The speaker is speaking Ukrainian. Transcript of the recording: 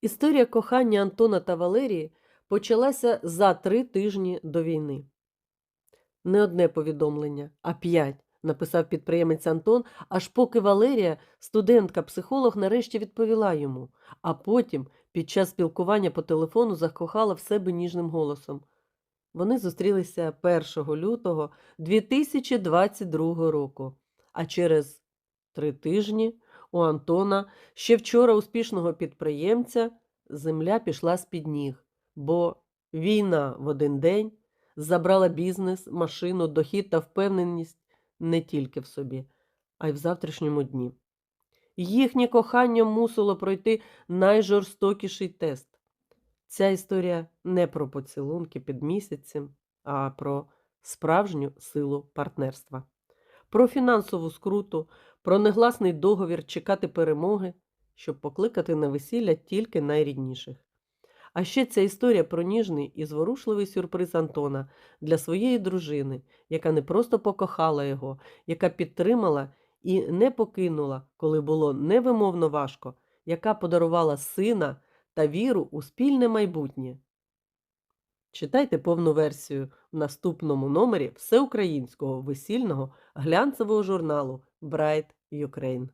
Історія кохання Антона та Валерії почалася за три тижні до війни. Не одне повідомлення, а п'ять, написав підприємець Антон, аж поки Валерія, студентка-психолог, нарешті відповіла йому, а потім, під час спілкування по телефону, закохала в себе ніжним голосом. Вони зустрілися 1 лютого 2022 року, а через три тижні у Антона, ще вчора успішного підприємця, земля пішла з-під ніг, бо війна в один день забрала бізнес, машину, дохід та впевненість не тільки в собі, а й в завтрашньому дні. Їхнє кохання мусило пройти найжорстокіший тест. Ця історія не про поцілунки під місяцем, а про справжню силу партнерства, про фінансову скруту, про негласний договір чекати перемоги, щоб покликати на весілля тільки найрідніших. А ще ця історія про ніжний і зворушливий сюрприз Антона для своєї дружини, яка не просто покохала його, яка підтримала і не покинула, коли було невимовно важко, яка подарувала сина та віру у спільне майбутнє. Читайте повну версію в наступному номері всеукраїнського весільного глянцевого журналу Bright Ukraine.